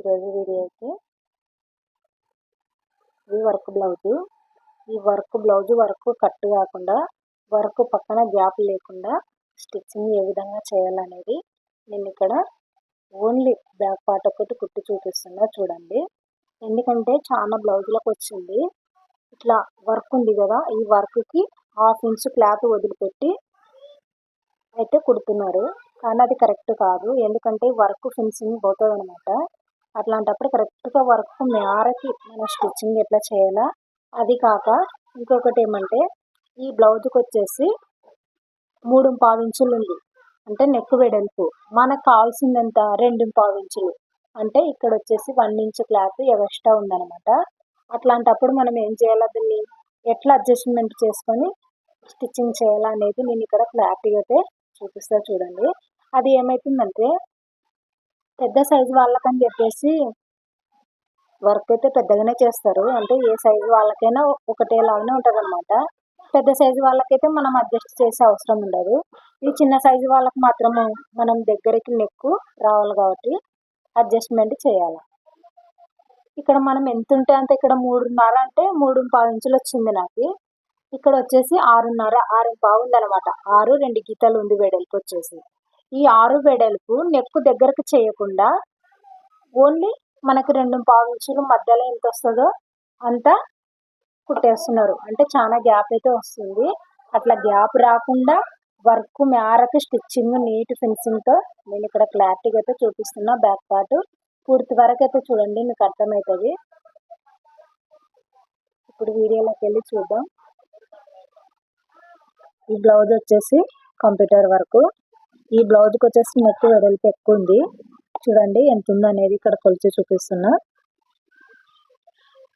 ఈరోజు వీడియోకి ఇది వర్క్ బ్లౌజు. ఈ వర్క్ బ్లౌజు వర్క్ కట్ కాకుండా వర్క్ పక్కన గ్యాప్ లేకుండా స్టిచ్చింగ్ ఏ విధంగా చేయాలనేది నేను ఇక్కడ ఓన్లీ బ్యాక్ పార్ట్ ఒకటి కుట్టి చూపిస్తున్నా చూడండి. ఎందుకంటే చాలా బ్లౌజులకు వచ్చింది. ఇట్లా వర్క్ ఉంది కదా ఈ వర్క్కి హాఫ్ ఇంచ్ క్లాత్ వదిలిపెట్టి అయితే కుడుతున్నారు. కానీ అది కరెక్ట్ కాదు. ఎందుకంటే వర్క్ ఫినిషింగ్ పోతుంది అనమాట అట్లాంటప్పుడు కరెక్ట్గా వర్క్ మేరకి మనం స్టిచ్చింగ్ ఎట్లా చేయాలా? అది కాక ఇంకొకటి ఏమంటే ఈ బ్లౌజ్కి వచ్చేసి మూడు పావించులు ఉంది. అంటే నెక్ వెడల్పు. మనకు కావాల్సింది ఎంత రెండు పావించులు అంటే ఇక్కడ వచ్చేసి వన్ ఇంచ్ క్లాత్ ఎక్స్ట్రా ఉందన్నమాట. అట్లాంటప్పుడు మనం ఏం చేయాలి దీన్ని? ఎట్లా అడ్జస్ట్మెంట్ చేసుకొని స్టిచ్చింగ్ చేయాలా అనేది నేను ఇక్కడ క్లారిటీగా అయితే చూపిస్తా చూడండి. అది ఏమవుతుందంటే పెద్ద సైజు వాళ్ళకని చెప్పేసి వర్క్ అయితే పెద్దగానే చేస్తారు. అంటే ఏ సైజు వాళ్ళకైనా ఒకటేలాగానే ఉంటుంది అనమాట పెద్ద సైజు వాళ్ళకైతే మనం అడ్జస్ట్ చేసే అవసరం ఉండదు. ఈ చిన్న సైజు వాళ్ళకి మాత్రము మనం దగ్గరికి నెక్కు రావాలి కాబట్టి అడ్జస్ట్మెంట్ చేయాలి. ఇక్కడ మనం ఎంత ఉంటే అంత ఇక్కడ మూడున్నర అంటే మూడు పావు ఇంచులు వచ్చింది నాకు. ఇక్కడ వచ్చేసి ఆరున్నర ఆరు పావు ఉంది అనమాట ఆరు రెండు గీతలు ఉంది వెడల్పు వచ్చేసి. ఈ ఆరు వెడల్పు నెక్కు దగ్గరకు చేయకుండా ఓన్లీ మనకి రెండు పావించులు మధ్యలో ఎంత వస్తుందో అంత కుట్టేస్తున్నారు. అంటే చాలా గ్యాప్ అయితే వస్తుంది. అట్లా గ్యాప్ రాకుండా వర్క్ మేరకు స్టిచ్చింగ్ నీట్ ఫినిషింగ్తో నేను ఇక్కడ క్లారిటీగా అయితే చూపిస్తున్నా. బ్యాక్ పార్ట్ పూర్తి వరకు అయితే చూడండి మీకు అర్థమవుతుంది. ఇప్పుడు వీడియోలోకి వెళ్ళి చూద్దాం. ఈ బ్లౌజ్ వచ్చేసి కంప్యూటర్ వర్క్. ఈ బ్లౌజ్కి వచ్చేసి నెక్ వెడల్పు ఎక్కువ ఉంది. చూడండి ఎంత ఉంది అనేది ఇక్కడ కొలిచి చూపిస్తున్నా.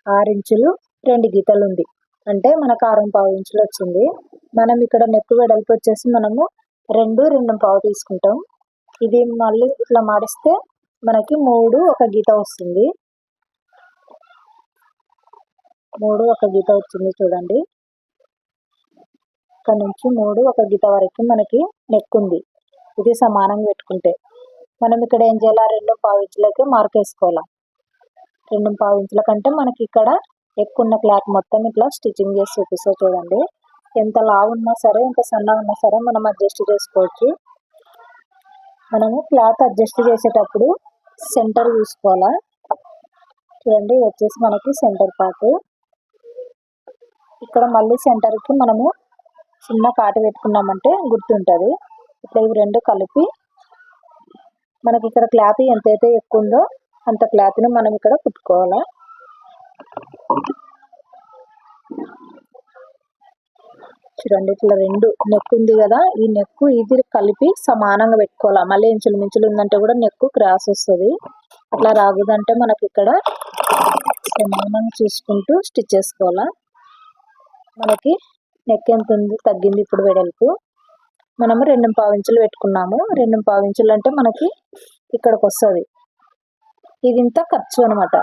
ఆరు ఇంచులు రెండు గీతలు ఉంది. అంటే మనకు ఆరు పావు ఇంచులు వచ్చింది. మనం ఇక్కడ నెక్ వెడల్పు వచ్చేసి మనము రెండు రెండు పావు తీసుకుంటాం. ఇది మళ్ళీ ఇట్లా మాడిస్తే మనకి మూడు ఒక గీత వస్తుంది. మూడు ఒక గీత వచ్చింది చూడండి. ఇక్కడ నుంచి మూడు ఒక గీత వరకు మనకి నెక్ ఉంది. ఇది సమానంగా పెట్టుకుంటే మనం ఇక్కడ ఏం చేయాలి? రెండు పావు ఇంచులకి మార్క్ వేసుకోవాలి? రెండు పావు ఇంచుల కంటే మనకి ఇక్కడ ఎక్కువ ఉన్న క్లాత్ మొత్తం ఇట్లా స్టిచ్చింగ్ చేసి చూపిస్తా చూడండి. ఎంత లావు ఉన్నా సరే ఎంత సన్నగా ఉన్నా సరే మనం అడ్జస్ట్ చేసుకోవచ్చు. మనము క్లాత్ అడ్జస్ట్ చేసేటప్పుడు సెంటర్ చూసుకోవాలా? చూడండి వచ్చేసి మనకి సెంటర్ పార్ట్ ఇక్కడ మళ్ళీ సెంటర్కి మనము చిన్న కాటు పెట్టుకున్నామంటే గుర్తుంటుంది. ఇట్లా ఇవి రెండు కలిపి మనకి ఇక్కడ క్లాత్ ఎంతైతే ఎక్కువ ఉందో అంత క్లాత్ని మనం ఇక్కడ కుట్టుకోవాలి. చూడండి ఇట్లా రెండు నెక్ ఉంది కదా ఈ నెక్ ఇది కలిపి సమానంగా పెట్టుకోవాలి. మళ్ళీ ఇంచులు మించులు ఉందంటే కూడా నెక్ క్రాస్ వస్తుంది. అట్లా రాగుదంటే మనకి ఇక్కడ సమానంగా చూసుకుంటూ స్టిచ్ చేసుకోవాలా. మనకి నెక్ ఎంత ఉంది తగ్గింది ఇప్పుడు వెడల్పు. మనము రెండు పావించులు పెట్టుకున్నాము. రెండు పావించులు అంటే మనకి ఇక్కడికి వస్తుంది ఇది ఇంత ఖర్చు అనమాట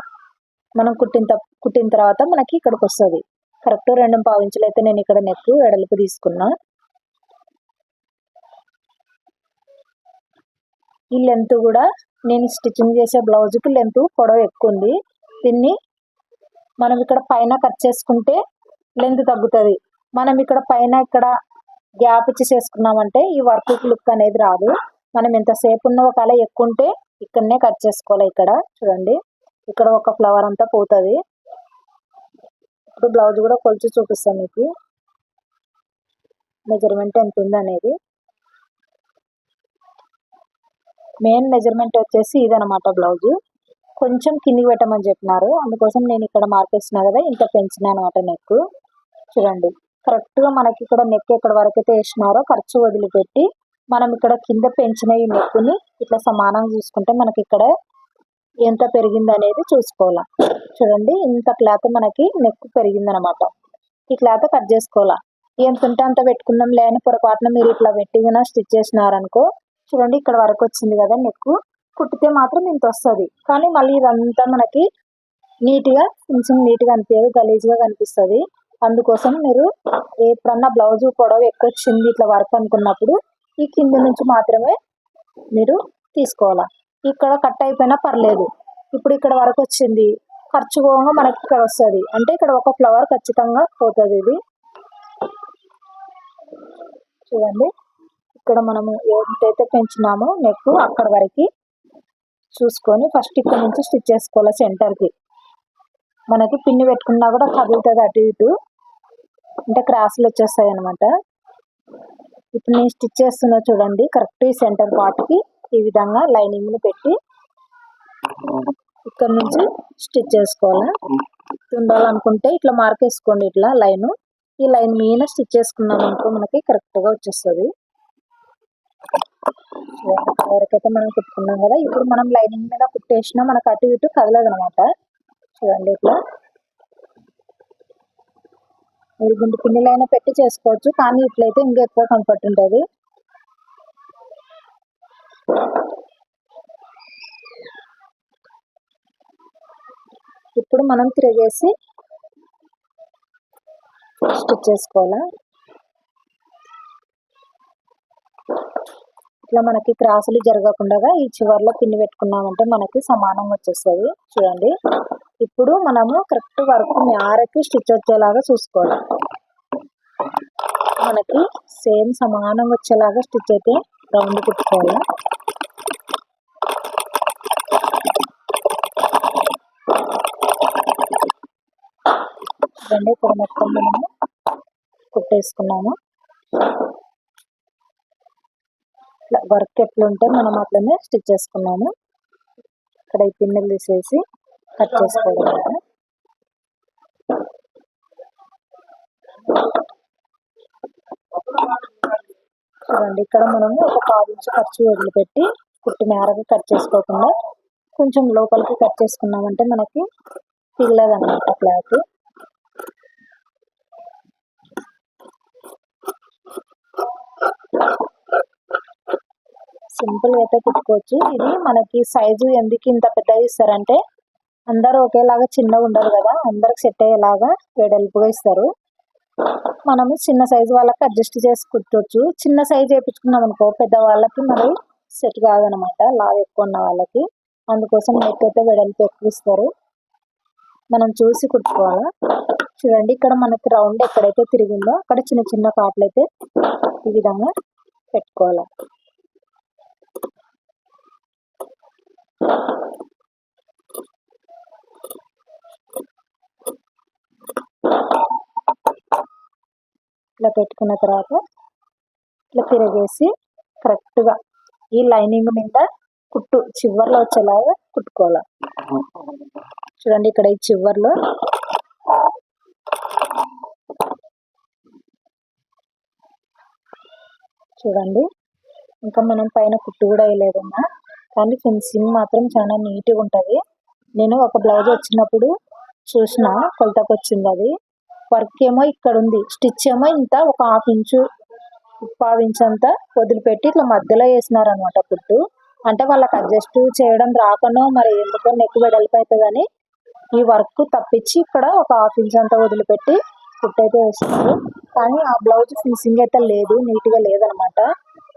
మనం కుట్టిన కుట్టిన తర్వాత మనకి ఇక్కడికి వస్తుంది కరెక్ట్ రెండు పావించులు అయితే నేను ఇక్కడ నెక్ ఎడలుపు తీసుకున్నా. ఈ లెంత్ కూడా నేను స్టిచ్చింగ్ చేసే బ్లౌజ్కి లెంత్ పొడవు ఎక్కువ ఉంది దీన్ని మనం ఇక్కడ పైన కట్ చేసుకుంటే లెంత్ తగ్గుతుంది. మనం ఇక్కడ పైన ఇక్కడ గ్యాప్ ఇచ్చి చేసుకున్నామంటే ఈ వర్క్ లుక్ అనేది రాదు. మనం ఎంతసేపు ఉన్న ఒకవేళ ఎక్కువ ఉంటే ఇక్కడనే కట్ చేసుకోవాలి ఇక్కడ. చూడండి. ఇక్కడ ఒక ఫ్లవర్ అంతా పోతుంది. ఇప్పుడు బ్లౌజ్ కూడా కొలిచి చూపిస్తాను మీకు. మెజర్మెంట్ ఎంత ఉంది అనేది. మెయిన్ మెజర్మెంట్ వచ్చేసి ఇదనమాట బ్లౌజ్. కొంచెం కిందికి పెట్టమని చెప్పినారు. అందుకోసం నేను ఇక్కడ మార్కేసిన కదా ఇంత పెంచిన అనమాట నెక్ చూడండి. కరెక్ట్గా మనకి ఇక్కడ నెక్ ఎక్కడ వరకు అయితే వేసినారో ఖర్చు వదిలిపెట్టి మనం ఇక్కడ కింద పెంచిన ఈ నెక్కుని ఇట్లా సమానంగా చూసుకుంటే మనకి ఇక్కడ ఎంత పెరిగింది అనేది చూసుకోవాలా. చూడండి ఇంత క్లాత్ మనకి నెక్ పెరిగింది అనమాట ఈ క్లాత్ కట్ చేసుకోవాలా. ఎంత ఉంటే అంత పెట్టుకున్నాం లేని పొరపాటున మీరు ఇట్లా పెట్టిగా స్టిచ్ చేసినారనుకో చూడండి ఇక్కడ వరకు వచ్చింది కదా నెక్ కుట్టితే మాత్రం ఇంత వస్తుంది. కానీ మళ్ళీ ఇదంతా మనకి నీట్గా కొంచెం నీట్గా అనిపించదు గలీజ్గా కనిపిస్తుంది. అందుకోసం మీరు ఎప్పుడన్నా బ్లౌజ్ పొడవు ఎక్కువ వచ్చింది ఇట్లా వర్క్ అనుకున్నప్పుడు ఈ కింద నుంచి మాత్రమే మీరు తీసుకోవాలి. ఇక్కడ కట్ అయిపోయినా పర్లేదు. ఇప్పుడు ఇక్కడ వరకు వచ్చింది. ఖర్చు పోగా మనకి ఇక్కడ వస్తుంది. అంటే ఇక్కడ ఒక ఫ్లవర్ ఖచ్చితంగా పోతుంది ఇది. చూడండి. ఇక్కడ మనము ఎంతైతే పెంచినామో నెక్ అక్కడ వరకు చూసుకొని ఫస్ట్ ఇక్కడ నుంచి స్టిచ్ చేసుకోవాలి సెంటర్కి. మనకి పిన్ని పెట్టుకున్నా కూడా కదులుతుంది అటు ఇటు. అంటే క్రాసులు వచ్చేస్తాయి అనమాట ఇప్పుడు నేను స్టిచ్ చేస్తున్నా చూడండి. కరెక్ట్ సెంటర్ పార్ట్కి ఈ విధంగా లైనింగ్ని పెట్టి ఇక్కడ నుంచి స్టిచ్ చేసుకోవాలి? ఉండాలనుకుంటే ఇట్లా మార్క్ వేసుకోండి ఇట్లా లైన్. ఈ లైన్ మీద స్టిచ్ చేసుకున్నాం అనుకో మనకి కరెక్ట్గా వచ్చేస్తుంది. ఎవరికైతే మనం కుట్టుకున్నాం కదా ఇప్పుడు మనం లైనింగ్ మీద కుట్టేసినా మనకు అటు ఇటు కదలదు అనమాట చూడండి ఇట్లా. మీరు గుండు పిన్నులైనా పెట్టి చేసుకోవచ్చు కానీ ఇట్లయితే ఇంకా ఎక్కువ కంఫర్ట్ ఉంటుంది. ఇప్పుడు మనం తిరిగేసి స్టిచ్ చేసుకోవాలా? ఇట్లా మనకి క్రాసులు జరగకుండా ఈ చివర్లో పిన్ని పెట్టుకున్నామంటే మనకి సమానంగా వచ్చేస్తుంది. చూడండి. ఇప్పుడు మనము కరెక్ట్ వర్క్ మేరకి స్టిచ్ వచ్చేలాగా చూసుకోవాలి. మనకి సేమ్ సమానంగా వచ్చేలాగా స్టిచ్ అయితే రౌండ్ కుట్టుకోవాలి. చూడండి మొత్తం మనము కుట్టేసుకున్నాము. ఇట్లా వర్క్ ఉంటే మనం అట్లనే స్టిచ్ చేసుకున్నాము. ఇక్కడ ఈ పిన్నెలు తీసేసి కట్ చేసుకోవడం చూడండి ఇక్కడ మనము ఒక పావు నుంచి ఖర్చు వదిలిపెట్టి కుట్టు మేరకు కట్ చేసుకోకుండా కొంచెం లోపలికి కట్ చేసుకున్నామంటే మనకి అనమాట క్లాత్. సింపుల్ అయితే కుట్టుకోవచ్చు ఇది మనకి సైజు ఎందుకు ఇంత పెద్దగా ఇస్తారంటే అందరూ ఒకేలాగా చిన్నగా ఉండరు కదా. అందరికి సెట్ అయ్యేలాగా వెడల్పుగా ఇస్తారు. మనము చిన్న సైజు వాళ్ళకి అడ్జస్ట్ చేసి కుట్టవచ్చు చిన్న సైజు వేయించుకున్నాం అనుకో పెద్ద వాళ్ళకి మరి సెట్ కాదనమాట. లావు ఎక్కువ ఉన్న వాళ్ళకి. అందుకోసం నెక్ అయితే వెడల్పు ఎక్కువ ఇస్తారు. మనం చూసి కుట్టుకోవాలి? చూడండి ఇక్కడ మనకి రౌండ్ ఎక్కడైతే తిరిగిందో అక్కడ చిన్న చిన్న కాట్లు అయితే ఈ విధంగా పెట్టుకోవాలి? ఇట్లా పెట్టుకున్న తర్వాత ఇట్లా తిరగేసి కరెక్ట్గా ఈ లైనింగ్ మీద కుట్టు చివర్లో వచ్చేలాగా కుట్టుకోవాలి. చూడండి ఇక్కడ ఈ చివర్లో చూడండి. ఇంకా మనం పైన కుట్టు కూడా వేయలేదన్నా కానీ ఫినిషింగ్ మాత్రం చాలా నీట్గా ఉంటుంది. నేను ఒక బ్లౌజ్ వచ్చినప్పుడు చూసిన కొలతకు వచ్చింది అది. వర్క్ ఏమో ఇక్కడ ఉంది. స్టిచ్ ఏమో ఇంత ఒక హాఫ్ ఇంచు పావు ఇంచు అంతా వదిలిపెట్టి ఇట్లా మధ్యలో వేసినారనమాట పుట్టు అంటే వాళ్ళకి అడ్జస్ట్ చేయడం రాకనో మరి ఎందుకో నెక్ వెడల్పు అవుతుందని ఈ వర్క్ తప్పించి ఇక్కడ ఒక హాఫ్ ఇంచ్ అంతా వదిలిపెట్టి కుట్టు అయితే వేస్తున్నారు. కానీ ఆ బ్లౌజ్ ఫినిషింగ్ అయితే లేదు నీట్గా లేదనమాట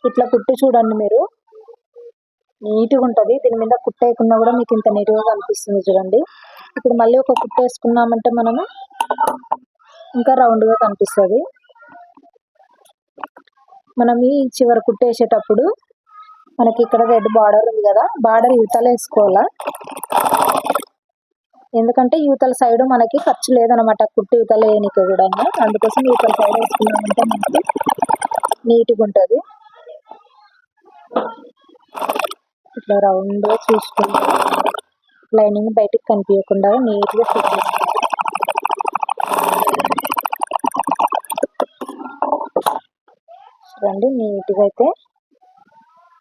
ఇట్లా కుట్టి చూడండి మీరు. నీట్గా ఉంటుంది. దీని మీద కుట్టేయకున్నా కూడా మీకు ఇంత నీట్గా కనిపిస్తుంది చూడండి. ఇప్పుడు మళ్ళీ ఒక కుట్ట వేసుకున్నామంటే మనము ఇంకా రౌండ్గా కనిపిస్తుంది. మనం ఈ చివరి కుట్టేసేటప్పుడు మనకి ఇక్కడ రెడ్ బార్డర్ ఉంది కదా బార్డర్ యువతల వేసుకోవాలా? ఎందుకంటే యువతల సైడ్ మనకి ఖర్చు లేదనమాట కుట్టి యువతల వేయనికి కూడా అందుకోసం యువతల సైడ్ వేసుకున్నామంటే మనకి నీట్గా ఉంటుంది. ఇట్లా రౌండ్గా చూసుకుంటూ లైనింగ్ బయటికి కనిపించకుండా నీట్గా ఫిట్ చూడండి నీట్గా అయితే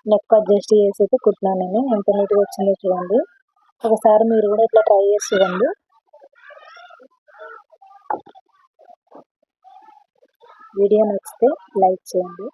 నెక్ అడ్జస్ట్ చేసి అయితే కుట్టినాను నేను ఎంత నీట్గా వచ్చిందో చూడండి. ఒకసారి మీరు కూడా ఇట్లా ట్రై చేసి చూడండి. వీడియో నచ్చితే లైక్ చేయండి.